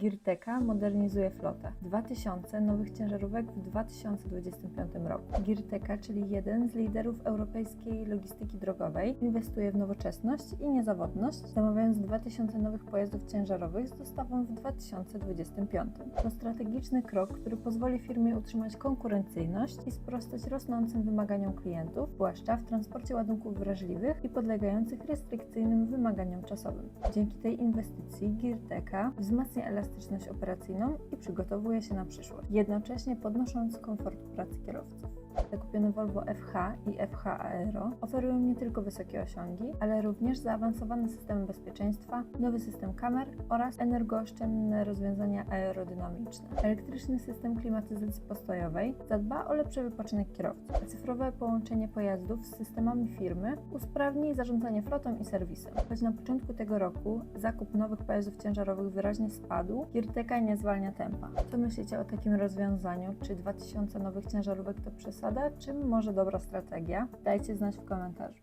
Girteka modernizuje flotę. 2000 nowych ciężarówek w 2025 roku. Girteka, czyli jeden z liderów europejskiej logistyki drogowej, inwestuje w nowoczesność i niezawodność, zamawiając 2000 nowych pojazdów ciężarowych z dostawą w 2025. To strategiczny krok, który pozwoli firmie utrzymać konkurencyjność i sprostać rosnącym wymaganiom klientów, zwłaszcza w transporcie ładunków wrażliwych i podlegających restrykcyjnym wymaganiom czasowym. Dzięki tej inwestycji Girteka wzmacnia elastyczność operacyjną i przygotowuje się na przyszłość, jednocześnie podnosząc komfort pracy kierowców. Zakupione Volvo FH i FH Aero oferują nie tylko wysokie osiągi, ale również zaawansowane systemy bezpieczeństwa, nowy system kamer oraz energooszczędne rozwiązania aerodynamiczne. Elektryczny system klimatyzacji postojowej zadba o lepszy wypoczynek kierowców, a cyfrowe połączenie pojazdów z systemami firmy usprawni zarządzanie flotą i serwisem. Choć na początku tego roku zakup nowych pojazdów ciężarowych wyraźnie spadł, Girteka nie zwalnia tempa. Co myślicie o takim rozwiązaniu? Czy 2000 nowych ciężarówek to przesada, czy może dobra strategia? Dajcie znać w komentarzu.